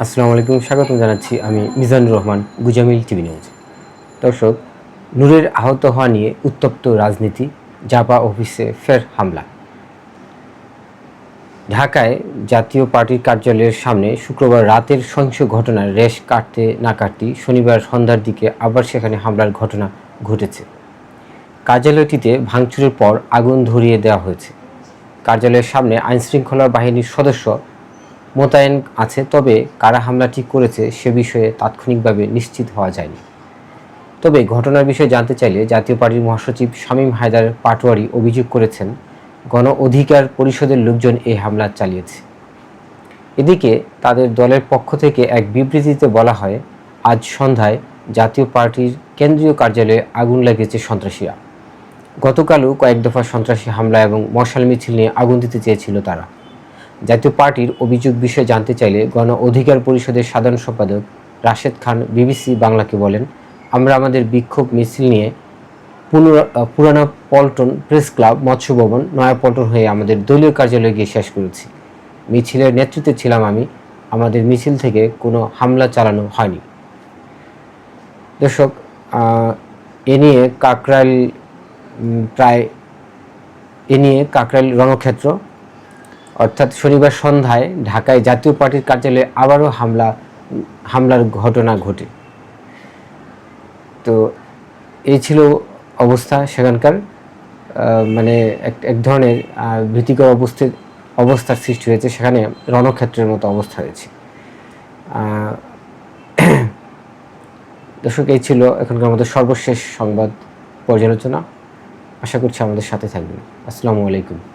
আসসালামু আলাইকুম, স্বাগতম জানাচ্ছি আমি মিজানুর রহমান, গুজামিল টিভি নিউজ। দর্শক, নূরের আহত হওয়া নিয়ে উত্তপ্ত রাজনীতি, জাপা অফিসে ফের হামলা। ঢাকায় জাতীয় পার্টির কার্যালয়ের সামনে শুক্রবার রাতের সহিংস ঘটনার রেশ কাটতে না কাটতে শনিবার সন্ধ্যার দিকে আবার সেখানে হামলার ঘটনা ঘটেছে। কার্যালয়টিতে ভাঙচুরের পর আগুন ধরিয়ে দেওয়া হয়েছে। কার্যালয়ের সামনে আইনশৃঙ্খলা বাহিনীর সদস্য মোতায়েন আছে, তবে কারা হামলাটি করেছে সে বিষয়ে তাৎক্ষণিকভাবে নিশ্চিত হওয়া যায়নি। তবে ঘটনার বিষয়ে জানতে চাইলে জাতীয় পার্টির মহাসচিব শামীম হায়দার পাটোয়ারি অভিযোগ করেছেন, গণ অধিকার পরিষদের লোকজন এই হামলা চালিয়েছে। এদিকে তাদের দলের পক্ষ থেকে এক বিবৃতিতে বলা হয়, আজ সন্ধ্যায় জাতীয় পার্টির কেন্দ্রীয় কার্যালয়ে আগুন লাগিয়েছে সন্ত্রাসীরা। গতকালও কয়েক দফা সন্ত্রাসী হামলা এবং মশাল মিছিল নিয়ে আগুন দিতে চেয়েছিল তারা। জাতীয় পার্টির অভিযোগ বিষয়ে জানতে চাইলে গণ অধিকার পরিষদের সাধারণ সম্পাদক রাশেদ খান বিবিসি বাংলাকে বলেন, আমরা আমাদের বিক্ষোভ মিছিল নিয়ে পুরানা পল্টন প্রেস ক্লাব মৎস্য ভবন নয়াপল্টন হয়ে আমাদের দলীয় কার্যালয়ে গিয়ে শেষ করেছি। মিছিলের নেতৃত্বে ছিলাম আমি। আমাদের মিছিল থেকে কোনো হামলা চালানো হয়নি। দর্শক এ নিয়ে কাকরাইল প্রায়, এ নিয়ে কাকরাইল রণক্ষেত্র অর্থাৎ শনিবার সন্ধ্যায় ঢাকায় জাতীয় পার্টির কার্যালয়ে আবারও হামলা, হামলার ঘটনা ঘটে। তো এই ছিল অবস্থা সেখানকার মানে এক এক ধরনের ভীতিকর অবস্থিত অবস্থার সৃষ্টি হয়েছে। সেখানে রণক্ষেত্রের মতো অবস্থা হয়েছে। দর্শক, এই ছিল এখনকার মতো সর্বশেষ সংবাদ পর্যালোচনা। আশা করছি আমাদের সাথে থাকবেন। আসসালামু আলাইকুম।